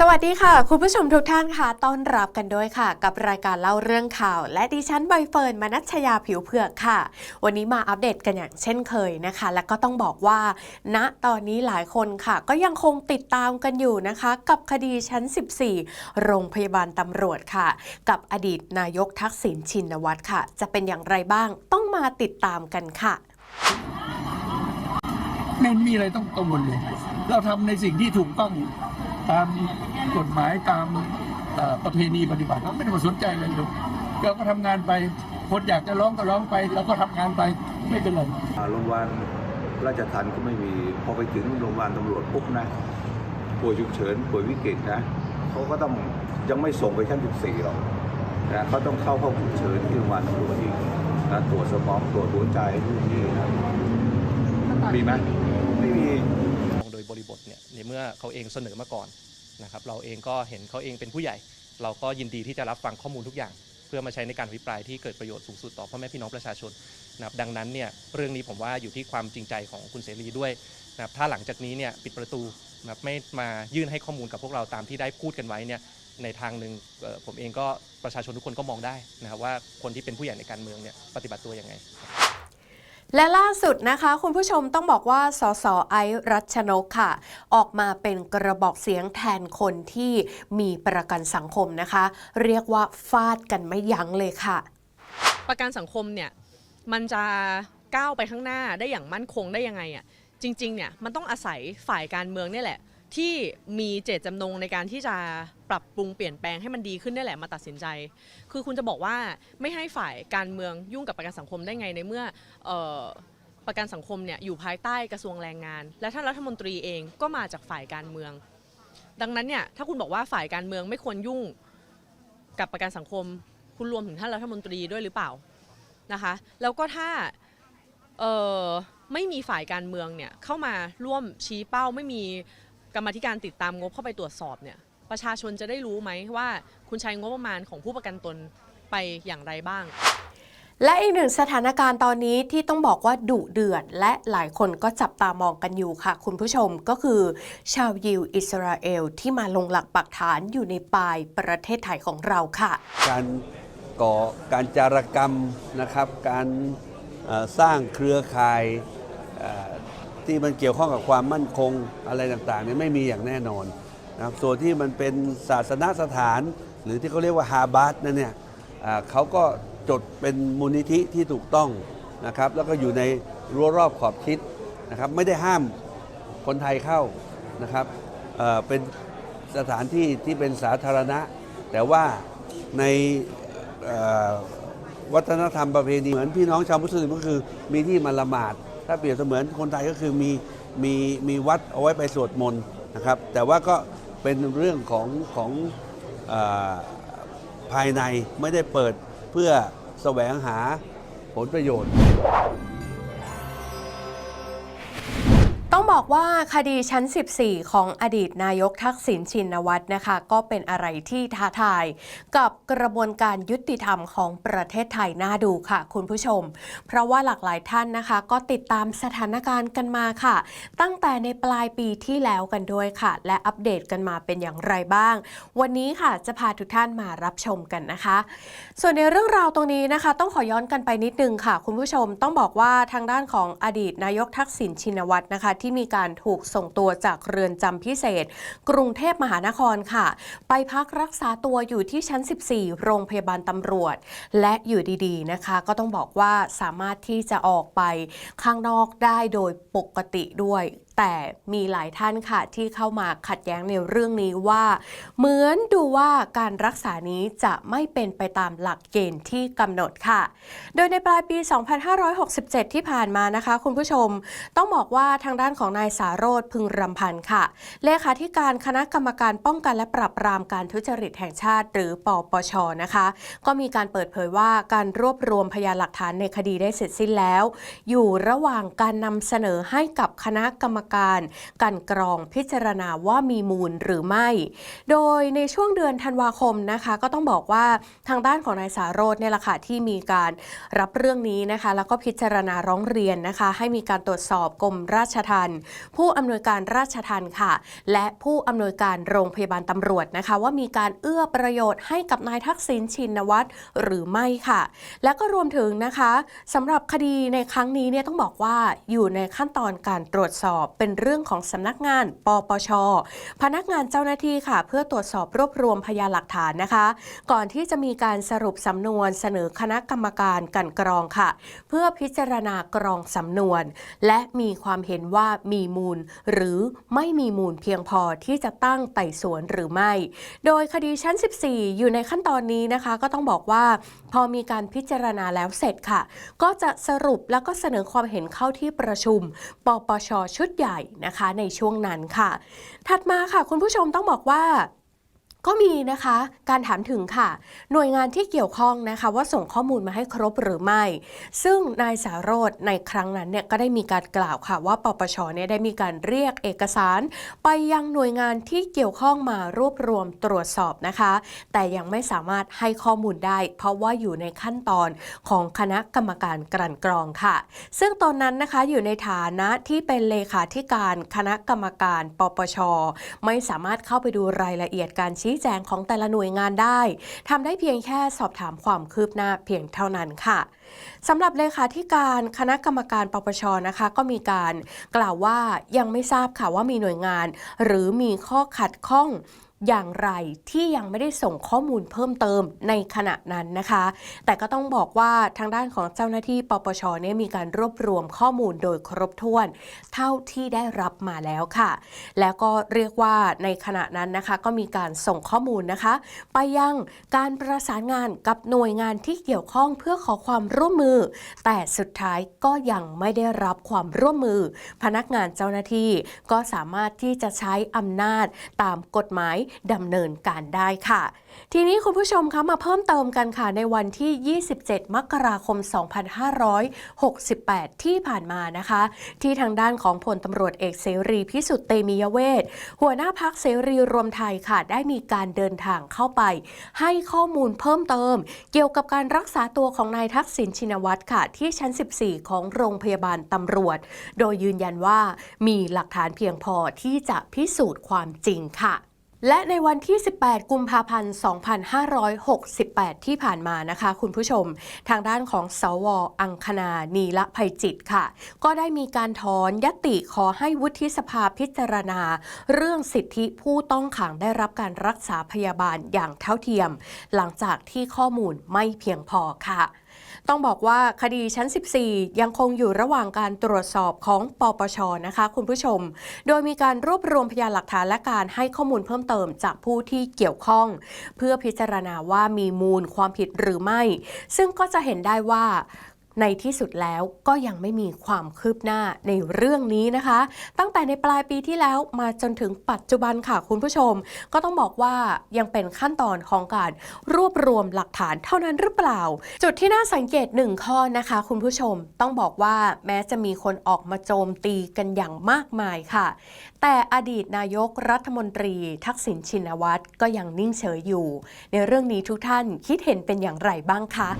สวัสดีค่ะ คุณผู้ชมทุกท่านค่ะต้อนรับกันด้วยค่ะ กับรายการเล่าเรื่องข่าว และดิฉันใบเฟิร์นมนัชยาผิวเผือกค่ะ วันนี้มาอัปเดตกันอย่างเช่นเคยนะคะ และก็ต้องบอกว่าณตอนนี้หลายคนค่ะ ก็ยังคงติดตามกันอยู่นะคะ กับคดีชั้น 14 โรงพยาบาลตำรวจค่ะ กับอดีตนายกทักษิณชินวัตรค่ะ จะเป็นอย่างไรบ้างต้องมาติดตามกันค่ะไม่มีอะไรต้องกังวลเลย เราทำในสิ่งที่ถูกต้อง ตามกฎหมายตามเอ่อประเพณีปฏิบัติเราไม่ได้มาสนใจอะไรเลยเราก็ทำงานไปคนอยากจะร้องก็ร้องไปเราก็ทำงานไปไม่เป็นไรอ่าโรงพยาบาลราชทันก็ไม่มีพอไปถึงโรงพยาบาลตำรวจปุ๊บนะป่วยฉุกเฉินป่วยวิกฤตนะเขาก็ต้องยังไม่ส่งไปชั้น14หรอกนะเขาต้องเข้าห้องฉุกเฉินที่โรงพยาบาลตำรวจอีกนะตรวจสมองตรวจหัวใจนู่นนี่นะมีไหมไม่มีมองโดยบริบทเนี่ยในเมื่อเขาเองเสนอมาก่อน นะครับเราเองก็เห็นเขาเองเป็นผู้ใหญ่ เราก็ยินดีที่จะรับฟังข้อมูลทุกอย่าง เพื่อมาใช้ในการอภิปรายที่เกิดประโยชน์สูงสุดต่อพ่อแม่พี่น้องประชาชนนะครับดังนั้นเนี่ยเรื่องนี้ผมว่าอยู่ที่ความจริงใจของคุณเสรีด้วยนะครับถ้าหลังจากนี้เนี่ยปิดประตูนะครับไม่มายื่นให้ข้อมูลกับพวกเราตามที่ได้พูดกันไว้เนี่ยในทางหนึ่งผมเองก็ประชาชนทุกคนก็มองได้นะครับว่าคนที่เป็นผู้ใหญ่ในการเมืองเนี่ยปฏิบัติตัวยังไง และล่าสุดนะคะคุณผู้ชมต้องบอกว่าสสไอรัชนกค่ะ ออกมาเป็นกระบอกเสียงแทนคนที่มีประกันสังคมนะคะ เรียกว่าฟาดกันไม่ยั้งเลยค่ะ ประกันสังคมเนี่ยมันจะก้าวไปข้างหน้าได้อย่างมั่นคงได้ยังไงอะ่ะจริงๆเนี่ยมันต้องอาศัยฝ่ายการเมืองนี่แหละ ที่มีเจตจำนงในการที่จะปรับปรุงเปลี่ยนแปลงให้มันดีขึ้นนี่แหละมาตัดสินใจ คือคุณจะบอกว่าไม่ให้ฝ่ายการเมืองยุ่งกับประกันสังคมได้ไงในเมื่อเออประกันสังคมเนี่ยอยู่ภายใต้กระทรวงแรงงาน และท่านรัฐมนตรีเองก็มาจากฝ่ายการเมือง ดังนั้นเนี่ยถ้าคุณบอกว่าฝ่ายการเมืองไม่ควรยุ่งกับประกันสังคม คุณรวมถึงท่านรัฐมนตรีด้วยหรือเปล่านะคะแล้วก็ถ้าไม่มีฝ่ายการเมืองเนี่ยเข้ามาร่วมชี้เป้าไม่มี กรรมาธิการติดตามงบเข้าไปตรวจสอบเนี่ยประชาชนจะได้รู้ไหมว่าคุณใช้งบประมาณของผู้ประกันตนไปอย่างไรบ้าง และอีกหนึ่งสถานการณ์ตอนนี้ที่ต้องบอกว่าดุเดือด และหลายคนก็จับตามองกันอยู่ค่ะ คุณผู้ชมก็คือ ชาวยิวอิสราเอลที่มาลงหลักปักฐานอยู่ในปลายประเทศไทยของเราค่ะ การก่อการจารกรรมนะครับ การเอ่อสร้างเครือข่ายเอ่อ ที่มันเกี่ยวข้องกับความมั่นคงอะไรต่างๆเนี่ยไม่มีอย่างแน่นอนนะครับส่วนที่มันเป็นศาสนสถาน หรือที่เขาเรียกว่าฮาบาร์ดนั่นเนี่ยอ่าเขาก็จดเป็นมูลนิธิที่ถูกต้องนะครับแล้วก็อยู่ในรั้วรอบขอบชิดนะครับไม่ได้ห้ามคนไทยเข้านะครับเอ่อเป็นสถานที่ที่เป็นสาธารณะ แต่ว่าในเอ่อวัฒนธรรมประเพณีเหมือนพี่น้องชาวมุสลิมก็คือมีที่มาละหมาด ถ้าเปรียบเสมือนคนไทยก็คือมีมีมีวัดเอาไว้ไปสวดมนต์นะครับ แต่ว่าก็เป็นเรื่องของของออภายในไม่ได้เปิดเพื่อแสวงหาผลประโยชน์ บอกว่าคดีชั้น 14 ของอดีตนายกทักษิณชินวัตรนะคะ ก็เป็นอะไรที่ท้าทาย กับกระบวนการยุติธรรมของประเทศไทยน่าดูค่ะ คุณผู้ชม เพราะว่าหลากหลายท่านนะคะ ก็ติดตามสถานการณ์กันมาค่ะ ตั้งแต่ในปลายปีที่แล้วกันด้วยค่ะ และอัปเดตกันมาเป็นอย่างไรบ้าง วันนี้ค่ะจะพาทุกท่านมารับชมกันนะคะ ส่วนในเรื่องราวตรงนี้นะคะ ต้องขอย้อนกันไปนิดนึงค่ะ คุณผู้ชมต้องบอกว่าทางด้านของอดีตนายกทักษิณชินวัตรนะคะที่มีการถูกส่งตัวจากเรือนจำพิเศษ กรุงเทพมหานครค่ะ ไปพักรักษาตัวอยู่ที่ชั้น 14 โรงพยาบาลตำรวจ และอยู่ดีๆนะคะ ก็ต้องบอกว่าสามารถที่จะออกไปข้างนอกได้โดยปกติด้วย แต่มีหลายท่านค่ะที่เข้ามาขัดแย้งในเรื่องนี้ว่า เหมือนดูว่าการรักษานี้จะไม่เป็นไปตามหลักเกณฑ์ที่กำหนดค่ะ โดยในปลายปี 2567 ที่ผ่านมานะคะ คุณผู้ชมต้องบอกว่าทางด้านของนายสารโรธพึงรำพันธ์ค่ะ เลขาธิการคณะกรรมการป้องกันและปราบปรามการทุจริตแห่งชาติ หรือปปชนะคะ ก็มีการเปิดเผยว่าการรวบรวมพยานหลักฐานในคดีได้เสร็จสิ้นแล้ว อยู่ระหว่างการนำเสนอให้กับคณะกรรมการ กันกรองพิจารณาว่ามีมูลหรือไม่ โดยในช่วงเดือนธันวาคมนะคะ ก็ต้องบอกว่าทางด้านของนายสารโรธเนี่ยแหละค่ะที่มีการรับเรื่องนี้นะคะ แล้วก็พิจารณาร้องเรียนนะคะ ให้มีการตรวจสอบกรมราชทัณฑ์ผู้อำนวยการราชทัณฑ์ค่ะ และผู้อำนวยการโรงพยาบาลตำรวจนะคะ ว่ามีการเอื้อประโยชน์ให้กับนายทักษิณชินวัตรหรือไม่ค่ะ และก็รวมถึงนะคะสำหรับคดีในครั้งนี้เนี่ยต้องบอกว่าอยู่ในขั้นตอนการตรวจสอบเป็นเรื่องของสำนักงาน ปปช พนักงานเจ้าหน้าที่ค่ะ เพื่อตรวจสอบรวบรวมพยานหลักฐานนะคะ ก่อนที่จะมีการสรุปสำนวนเสนอคณะกรรมการกันกรองค่ะ เพื่อพิจารณากรองสำนวน และมีความเห็นว่ามีมูล หรือไม่มีมูลเพียงพอที่จะตั้งไต่สวนหรือไม่ โดยคดีชั้น 14 อยู่ในขั้นตอนนี้นะคะ ก็ต้องบอกว่า พอมีการพิจารณาแล้วเสร็จค่ะ ก็จะสรุปแล้วก็เสนอความเห็นเข้าที่ประชุม ปปชชุดใหญ่นะคะในช่วงนั้นค่ะ ถัดมาค่ะคุณผู้ชมต้องบอกว่า ก็มีนะคะการถามถึงค่ะ หน่วยงานที่เกี่ยวข้องนะคะว่าส่งข้อมูลมาให้ครบหรือไม่ ซึ่งนายสารโรธในครั้งนั้นเนี่ยก็ได้มีการกล่าวค่ะ ว่าปปชเนี่ยได้มีการเรียกเอกสาร ไปยังหน่วยงานที่เกี่ยวข้องมารวบรวมตรวจสอบนะคะ แต่ยังไม่สามารถให้ข้อมูลได้ เพราะว่าอยู่ในขั้นตอนของคณะกรรมการกลั่นกรองค่ะ ซึ่งตอนนั้นนะคะอยู่ในฐานะที่เป็นเลขาธิการคณะกรรมการ ปปช ไม่สามารถเข้าไปดูรายละเอียดการชี้แจงของแต่ละหน่วยงานได้ทำได้เพียงแค่สอบถามความคืบหน้าเพียงเท่านั้นค่ะสำหรับเลขาธิการคณะกรรมการปปชนะคะ ก็มีการกล่าวว่ายังไม่ทราบค่ะว่ามีหน่วยงาน หรือมีข้อขัดข้อง อย่างไรที่ยังไม่ได้ส่งข้อมูลเพิ่มเติมในขณะนั้นนะคะ แต่ก็ต้องบอกว่าทางด้านของเจ้าหน้าที่ปปชเนี่ยมีการรวบรวมข้อมูลโดยครบถ้วน เท่าที่ได้รับมาแล้วค่ะ แล้วก็เรียกว่าในขณะนั้นนะคะ ก็มีการส่งข้อมูลนะคะ ไปยังการประสานงานกับหน่วยงานที่เกี่ยวข้องเพื่อขอความร่วมมือ แต่สุดท้ายก็ยังไม่ได้รับความร่วมมือ พนักงานเจ้าหน้าที่ก็สามารถที่จะใช้อำนาจตามกฎหมายดำเนินการได้ค่ะ ทีนี้คุณผู้ชมคะมาเพิ่มเติมกันค่ะในวันที่ 27 มกราคม 2568 ที่ผ่านมานะคะ ที่ทางด้านของพลตำรวจเอกเสรีพิสุทธิ์เตมียเวทหัวหน้าพักเสรีรวมไทยค่ะได้มีการเดินทางเข้าไป ให้ข้อมูลเพิ่มเติม เกี่ยวกับการรักษาตัวของนายทักษิณชินวัตรค่ะ ที่ชั้น 14 ของโรงพยาบาลตำรวจ โดยยืนยันว่ามีหลักฐานเพียงพอที่จะพิสูจน์ความจริงค่ะ และในวันที่ 18 กุมภาพันธ์ 2568 ที่ผ่านมานะคะ คุณผู้ชม ทางด้านของสว อังคณา นีละภัยจิตค่ะ ก็ได้มีการถอนยติขอให้วุฒิสภาพิจารณา เรื่องสิทธิผู้ต้องขังได้รับการรักษาพยาบาลอย่างเท่าเทียม หลังจากที่ข้อมูลไม่เพียงพอค่ะ ต้องบอกว่าคดีชั้น 14 ยังคงอยู่ระหว่างการตรวจสอบของปปชนะคะ คุณผู้ชม โดยมีการรวบรวมพยานหลักฐานและการให้ข้อมูลเพิ่มเติมจากผู้ที่เกี่ยวข้อง เพื่อพิจารณาว่ามีมูลความผิดหรือไม่ ซึ่งก็จะเห็นได้ว่า ในที่สุดแล้วก็ยังไม่มีความคืบหน้าในเรื่องนี้นะคะ ตั้งแต่ในปลายปีที่แล้วมาจนถึงปัจจุบันค่ะคุณผู้ชม ก็ต้องบอกว่ายังเป็นขั้นตอนของการรวบรวมหลักฐานเท่านั้นหรือเปล่า จุดที่น่าสังเกตหนึ่งข้อนะคะ คุณผู้ชมต้องบอกว่าแม้จะมีคนออกมาโจมตีกันอย่างมากมายค่ะ แต่อดีตนายกรัฐมนตรีทักษิณชินวัตรก็ยังนิ่งเฉยอยู่ ในเรื่องนี้ทุกท่านคิดเห็นเป็นอย่างไรบ้างคะ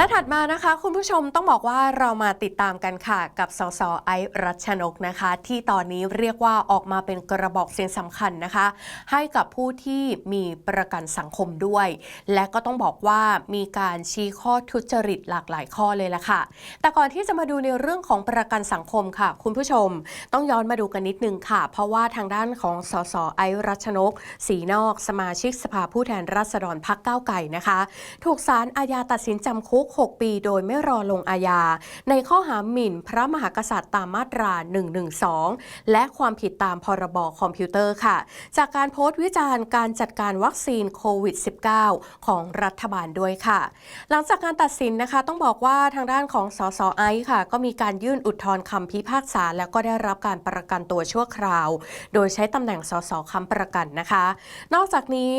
และถัดมานะคะคุณผู้ชมต้องบอกว่าเรามาติดตามกันค่ะกับสสไอรัชนกนะคะ ที่ตอนนี้เรียกว่าออกมาเป็นกระบอกเสียงสำคัญนะคะ ให้กับผู้ที่มีประกันสังคมด้วย และก็ต้องบอกว่ามีการชี้ข้อทุจริตหลากหลายข้อเลยละค่ะ แต่ก่อนที่จะมาดูในเรื่องของประกันสังคมค่ะ คุณผู้ชมต้องย้อนมาดูกันนิดนึงค่ะ เพราะว่าทางด้านของสสไอรัชนกสีนอก สมาชิกสภาผู้แทนราษฎรพักก้าวไก่นะคะ ถูกศาลอาญาตัดสินจำคุก6 ปีโดยไม่รอลงอาญา ในข้อหาหมิ่นพระมหากษัตริย์ตามมาตรา 112 และความผิดตามพรบคอมพิวเตอร์ค่ะ จากการโพสต์วิจารณ์การจัดการวัคซีนโควิด -19 ของรัฐบาลด้วยค่ะ หลังจากการตัดสินนะคะต้องบอกว่าทางด้านของสสไอซ์ค่ะ ก็มีการยื่นอุทธรณ์คำพิพากษา แล้วก็ได้รับการประกันตัวชั่วคราว โดยใช้ตำแหน่งสสคำประกันนะคะ นอกจากนี้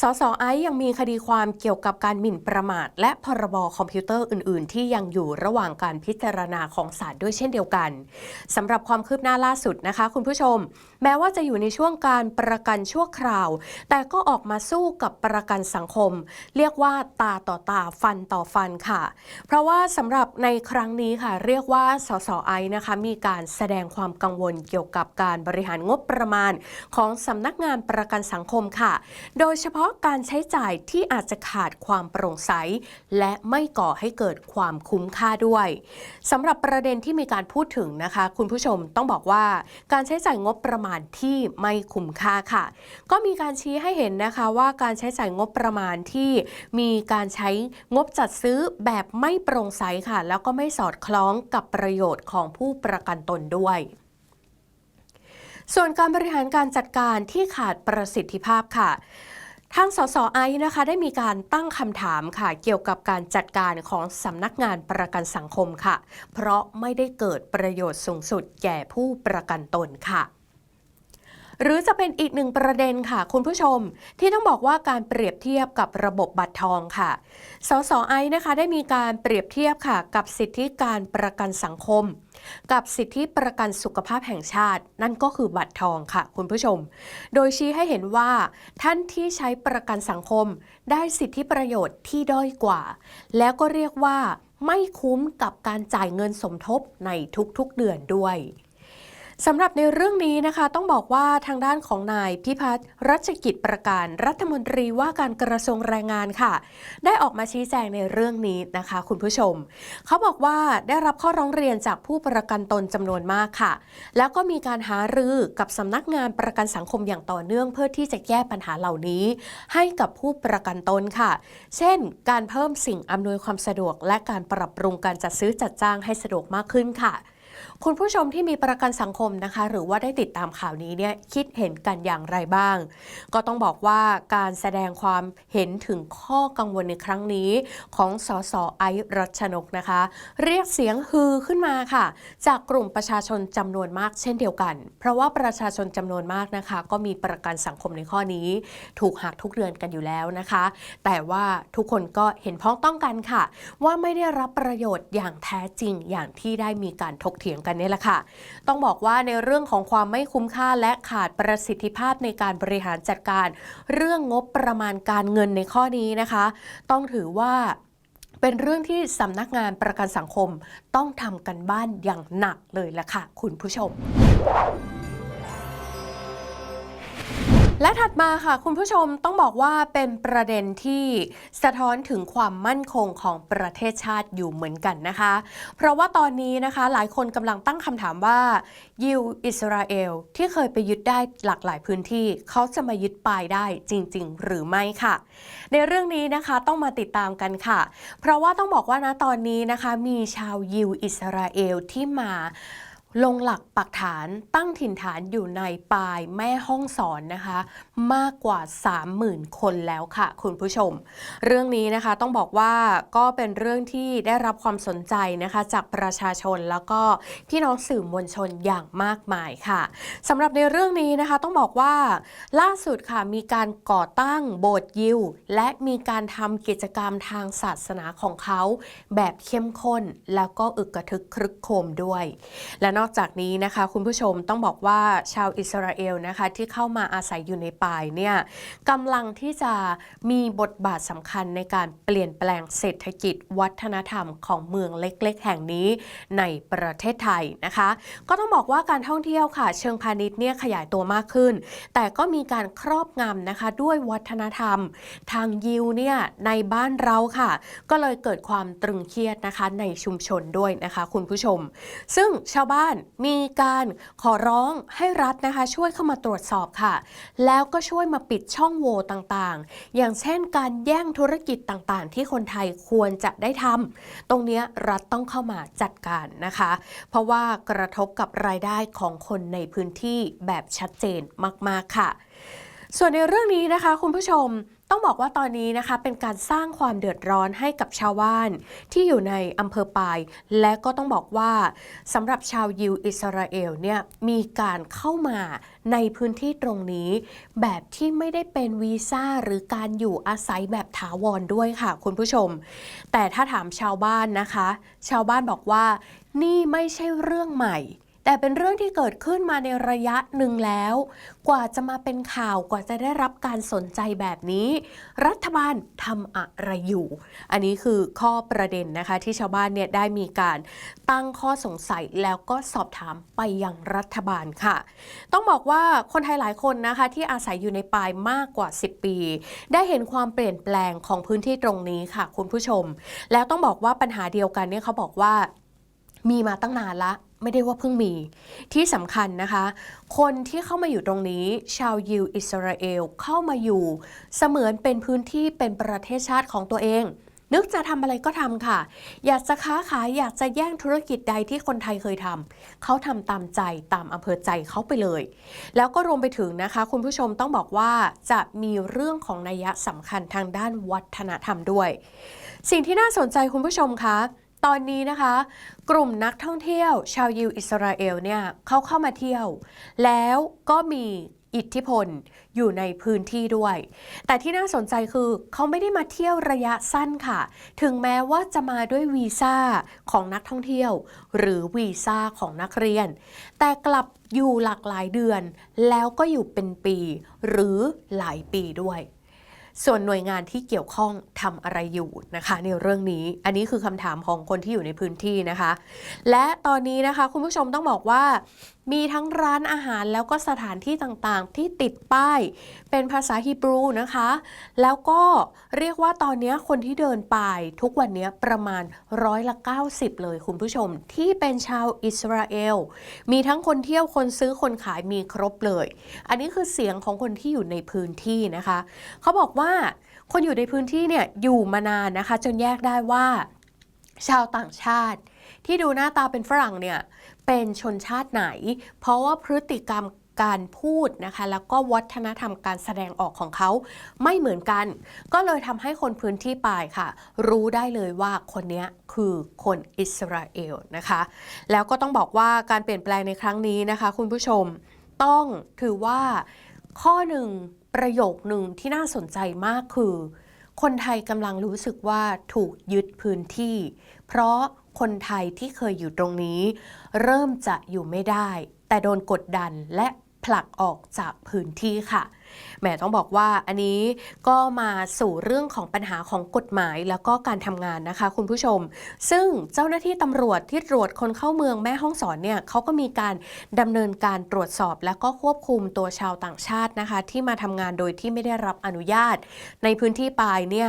สสไอซ์ยังมีคดีความเกี่ยวกับการหมิ่นประมาทและพรบคอมอมพิวเตอร์อื่น ๆ ที่ยังอยู่ระหว่างการพิจารณาของศาลด้วยเช่นเดียวกันสำหรับความคืบหน้าล่าสุดนะคะ คุณผู้ชม แม้ว่าจะอยู่ในช่วงการประกันชั่วคราว แต่ก็ออกมาสู้กับประกันสังคม เรียกว่าตาต่อตาฟันต่อฟันค่ะ เพราะว่าสำหรับในครั้งนี้ค่ะ เรียกว่าสสไอนะคะมีการแสดงความกังวลเกี่ยวกับการบริหารงบประมาณ ของสำนักงานประกันสังคมค่ะ โดยเฉพาะการใช้จ่ายที่อาจจะขาดความโปร่งใสและไม่ก่อให้เกิดความคุ้มค่าด้วยสำหรับประเด็นที่มีการพูดถึงนะคะ คุณผู้ชมต้องบอกว่าการใช้จ่ายงบประมาณที่ไม่คุ้มค่าค่ะ ก็มีการชี้ให้เห็นนะคะว่าการใช้จ่ายงบประมาณที่มีการใช้งบจัดซื้อแบบไม่โปร่งใสค่ะ แล้วก็ไม่สอดคล้องกับประโยชน์ของผู้ประกันตนด้วยส่วนการบริหารการจัดการที่ขาดประสิทธิภาพค่ะ ทางสสไอซ์นะคะได้มีการตั้งคำถามค่ะ เกี่ยวกับการจัดการของสำนักงานประกันสังคมค่ะ เพราะไม่ได้เกิดประโยชน์สูงสุดแก่ผู้ประกันตนค่ะ หรือจะเป็นอีกหนึ่งประเด็นค่ะ คุณผู้ชม ที่ต้องบอกว่าการเปรียบเทียบกับระบบบัตรทองค่ะ สสไอนะคะได้มีการเปรียบเทียบค่ะ กับสิทธิการประกันสังคม กับสิทธิประกันสุขภาพแห่งชาติ นั่นก็คือบัตรทองค่ะ คุณผู้ชม โดยชี้ให้เห็นว่า ท่านที่ใช้ประกันสังคม ได้สิทธิประโยชน์ที่ด้อยกว่า แล้วก็เรียกว่าไม่คุ้มกับการจ่ายเงินสมทบในทุกๆเดือนด้วย สำหรับในเรื่องนี้นะคะ ต้องบอกว่าทางด้านของนายพิพัฒน์รัชกิจประการรัฐมนตรีว่าการกระทรวงแรงงานค่ะ ได้ออกมาชี้แจงในเรื่องนี้นะคะ คุณผู้ชม เขาบอกว่าได้รับข้อร้องเรียนจากผู้ประกันตนจำนวนมากค่ะ แล้วก็มีการหารือกับสำนักงานประกันสังคมอย่างต่อเนื่อง เพื่อที่จะแก้ปัญหาเหล่านี้ ให้กับผู้ประกันตนค่ะ เช่น การเพิ่มสิ่งอำนวยความสะดวก และการปรับปรุงการจัดซื้อจัดจ้างให้สะดวกมากขึ้นค่ะ คุณผู้ชมที่มีประกันสังคมนะคะ หรือว่าได้ติดตามข่าวนี้เนี่ยคิดเห็นกันอย่างไรบ้าง ก็ต้องบอกว่าการแสดงความเห็นถึงข้อกังวลในครั้งนี้ ของสสไอซ์รัชนกนะคะ เรียกเสียงฮือขึ้นมาค่ะ จากกลุ่มประชาชนจำนวนมากเช่นเดียวกัน เพราะว่าประชาชนจำนวนมากนะคะ ก็มีประกันสังคมในข้อนี้ ถูกหักทุกเดือนกันอยู่แล้วนะคะ แต่ว่าทุกคนก็เห็นพ้องต้องกันค่ะ ว่าไม่ได้รับประโยชน์อย่างแท้จริงอย่างที่ได้มีการถกเถียงกันนี่แหละค่ะ ต้องบอกว่าในเรื่องของความไม่คุ้มค่าและขาดประสิทธิภาพในการบริหารจัดการ เรื่องงบประมาณการเงินในข้อนี้นะคะ ต้องถือว่าเป็นเรื่องที่สำนักงานประกันสังคมต้องทำกันบ้านอย่างหนักเลยละค่ะ คุณผู้ชม และถัดมาค่ะ คุณผู้ชมต้องบอกว่าเป็นประเด็นที่สะท้อนถึงความมั่นคงของประเทศชาติอยู่เหมือนกันนะคะ เพราะว่าตอนนี้นะคะหลายคนกำลังตั้งคำถามว่า ยิวอิสราเอลที่เคยไปยึดได้หลากหลายพื้นที่ เขาจะมายึดปลายได้จริง ๆ หรือไม่ค่ะ ในเรื่องนี้นะคะต้องมาติดตามกันค่ะ เพราะว่าต้องบอกว่านะตอนนี้นะคะมีชาวยิวอิสราเอลที่มา ลงหลักปักฐานตั้งถิ่นฐานอยู่ในปลายแม่ห้องสอนนะคะ มากกว่า 30,000 คนแล้วค่ะ คุณผู้ชม เรื่องนี้นะคะต้องบอกว่าก็เป็นเรื่องที่ได้รับความสนใจนะคะ จากประชาชนแล้วก็พี่น้องสื่อมวลชนอย่างมากมายค่ะสำหรับในเรื่องนี้นะคะต้องบอกว่าล่าสุดค่ะมีการก่อตั้งโบสถ์ยิว และมีการทำกิจกรรมทางศาสนาของเขา แบบเข้มข้นแล้วก็อึกกระทึกครึกโครมด้วยและนอกอกจากนี้นะคะคุณผู้ชมต้องบอกว่าชาวอิสราเอลนะคะที่เข้ามาอาศัยอยู่ในป่ายเนี่ยกำลังที่จะมีบทบาทสำคัญในการเปลี่ยนแปลงเศรษฐกิจวัฒนธรรมของเมืองเล็กๆ แห่งนี้ในประเทศไทยนะคะ ก็ต้องบอกว่าการท่องเที่ยวค่ะ เชิงพาณิชย์เนี่ยขยายตัวมากขึ้น แต่ก็มีการครอบงำนะคะด้วยวัฒนธรรม ทางยิวเนี่ยในบ้านเราค่ะ ก็เลยเกิดความตรึงเครียดนะคะในชุมชนด้วยนะคะ คุณผู้ชม ซึ่งชาวบ้านมีการขอร้องให้รัฐนะคะ ช่วยเข้ามาตรวจสอบค่ะ แล้วก็ช่วยมาปิดช่องโหว่ต่างๆ อย่างเช่นการแย่งธุรกิจต่างๆ ที่คนไทยควรจะได้ทำตรงนี้รัฐต้องเข้ามาจัดการนะคะ เพราะว่ากระทบกับรายได้ของคนในพื้นที่แบบชัดเจนมากๆค่ะ ส่วนในเรื่องนี้นะคะ คุณผู้ชม ต้องบอกว่าตอนนี้นะคะเป็นการสร้างความเดือดร้อนให้กับชาวบ้านที่อยู่ในอำเภอปาย และก็ต้องบอกว่าสำหรับชาวยิวอิสราเอลเนี่ยมีการเข้ามาในพื้นที่ตรงนี้ แบบที่ไม่ได้เป็นวีซ่าหรือการอยู่อาศัยแบบถาวรด้วยค่ะ คุณผู้ชม แต่ถ้าถามชาวบ้านนะคะ ชาวบ้านบอกว่านี่ไม่ใช่เรื่องใหม่ แต่เป็นเรื่องที่เกิดขึ้นมาในระยะหนึ่งแล้ว กว่าจะมาเป็นข่าวกว่าจะได้รับการสนใจแบบนี้ รัฐบาลทำอะไรอยู่ อันนี้คือข้อประเด็นนะคะที่ชาวบ้านเนี่ยได้มีการตั้งข้อสงสัยแล้วก็สอบถามไปยังรัฐบาลค่ะ ต้องบอกว่าคนไทยหลายคนนะคะที่อาศัยอยู่ในปายมากกว่า 10 ปี ได้เห็นความเปลี่ยนแปลงของพื้นที่ตรงนี้ค่ะ คุณผู้ชม แล้วต้องบอกว่าปัญหาเดียวกันเนี่ยเขาบอกว่ามีมาตั้งนานละ ไม่ได้ว่าเพิ่งมี ที่สำคัญนะคะ คนที่เข้ามาอยู่ตรงนี้ ชาวยิวอิสราเอลเข้ามาอยู่เสมือนเป็นพื้นที่เป็นประเทศชาติของตัวเอง นึกจะทำอะไรก็ทำค่ะ อยากจะค้าขายอยากจะแย่งธุรกิจใดที่คนไทยเคยทำเขาทำตามใจตามอำเภอใจเขาไปเลย แล้วก็รวมไปถึงนะคะ คุณผู้ชมต้องบอกว่าจะมีเรื่องของนัยสำคัญทางด้านวัฒนธรรมด้วย สิ่งที่น่าสนใจคุณผู้ชมคะ ตอนนี้นะคะ กลุ่มนักท่องเที่ยว ชาวยิวอิสราเอลเนี่ยเขาเข้ามาเที่ยว แล้วก็มีอิทธิพลอยู่ในพื้นที่ด้วย แต่ที่น่าสนใจคือเขาไม่ได้มาเที่ยวระยะสั้นค่ะ ถึงแม้ว่าจะมาด้วยวีซ่าของนักท่องเที่ยว หรือวีซ่าของนักเรียน แต่กลับอยู่หลากหลายเดือน แล้วก็อยู่เป็นปี หรือหลายปีด้วย ส่วนหน่วยงานที่เกี่ยวข้องทำอะไรอยู่นะคะในเรื่องนี้อันนี้คือคำถามของคนที่อยู่ในพื้นที่นะคะ และตอนนี้นะคะคุณผู้ชมต้องบอกว่ามีทั้งร้านอาหารแล้วก็สถานที่ต่างๆ ที่ติดป้าย เป็นภาษาฮีบรูนะคะ แล้วก็เรียกว่าตอนนี้คนที่เดินไปทุกวันนี้ประมาณร้อยละ 90 เลยคุณผู้ชม ที่เป็นชาวอิสราเอล มีทั้งคนเที่ยวคนซื้อคนขายมีครบเลย อันนี้คือเสียงของคนที่อยู่ในพื้นที่นะคะ เขาบอกว่าคนอยู่ในพื้นที่เนี่ยอยู่มานานนะคะ จนแยกได้ว่า ชาวต่างชาติ ที่ดูหน้าตาเป็นฝรั่งเนี่ย เป็นชนชาติไหน เพราะว่าพฤติกรรมการพูดนะคะแล้วก็วัฒนธรรมการแสดงออกของเขาไม่เหมือนกัน ก็เลยทำให้คนพื้นที่ปายค่ะ รู้ได้เลยว่าคนนี้คือคนอิสราเอลนะคะ แล้วก็ต้องบอกว่าการเปลี่ยนแปลงในครั้งนี้นะคะ คุณผู้ชมต้องถือว่าข้อหนึ่งประโยคหนึ่งที่น่าสนใจมากคือ คนไทยกำลังรู้สึกว่าถูกยึดพื้นที่ เพราะคนไทยที่เคยอยู่ตรงนี้ เริ่มจะอยู่ไม่ได้ แต่โดนกดดันและผลักออกจากพื้นที่ค่ะ แหมต้องบอกว่าอันนี้ก็มาสู่เรื่องของปัญหาของกฎหมายแล้วก็การทำงานนะคะ คุณผู้ชม ซึ่งเจ้าหน้าที่ตำรวจที่ตรวจคนเข้าเมืองแม่ห้องสอนเนี่ยเขาก็มีการดำเนินการตรวจสอบ และก็ควบคุมตัวชาวต่างชาตินะคะ ที่มาทำงานโดยที่ไม่ได้รับอนุญาต ในพื้นที่ปลายเนี่ย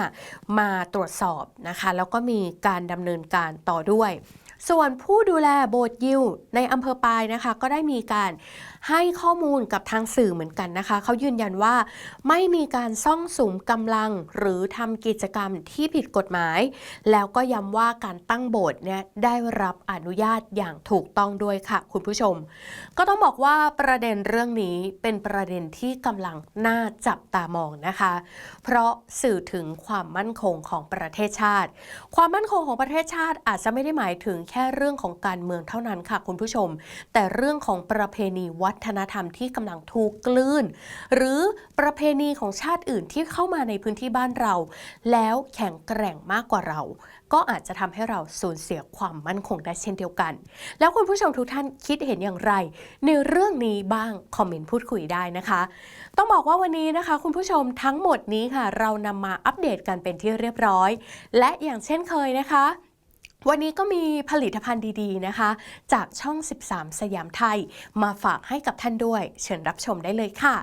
มาตรวจสอบนะคะ แล้วก็มีการดำเนินการต่อด้วยส่วนผู้ดูแลโบสถ์ยิวในอำเภอปายนะคะ ก็ได้มีการ ให้ข้อมูลกับทางสื่อเหมือนกันนะคะ เขายืนยันว่า ไม่มีการซ่องสุมกำลังหรือทำกิจกรรมที่ผิดกฎหมาย แล้วก็ย้ำว่าการตั้งโบสถ์เนี่ยได้รับอนุญาตอย่างถูกต้องด้วยค่ะ คุณผู้ชม ก็ต้องบอกว่าประเด็นเรื่องนี้เป็นประเด็นที่กำลังน่าจับตามองนะคะ เพราะสื่อถึงความมั่นคงของประเทศชาติ ความมั่นคงของประเทศชาติอาจจะไม่ได้หมายถึงแค่เรื่องของการเมืองเท่านั้นค่ะคุณผู้ชม แต่เรื่องของประเพณีวัวัฒนธรรมที่กำลังถูกกลืน หรือประเพณีของชาติอื่นที่เข้ามาในพื้นที่บ้านเรา แล้วแข็งแกร่งมากกว่าเรา ก็อาจจะทำให้เราสูญเสียความมั่นคงได้เช่นเดียวกัน แล้วคุณผู้ชมทุกท่านคิดเห็นอย่างไร ในเรื่องนี้บ้างคอมเมนต์พูดคุยได้นะคะ ต้องบอกว่าวันนี้นะคะ คุณผู้ชมทั้งหมดนี้ค่ะ เรานำมาอัปเดตกันเป็นที่เรียบร้อย และอย่างเช่นเคยนะคะ วันนี้ก็มีผลิตภัณฑ์ดีๆนะคะ จากช่อง 13 สยามไทย มาฝากให้กับท่านด้วย เชิญรับชมได้เลยค่ะ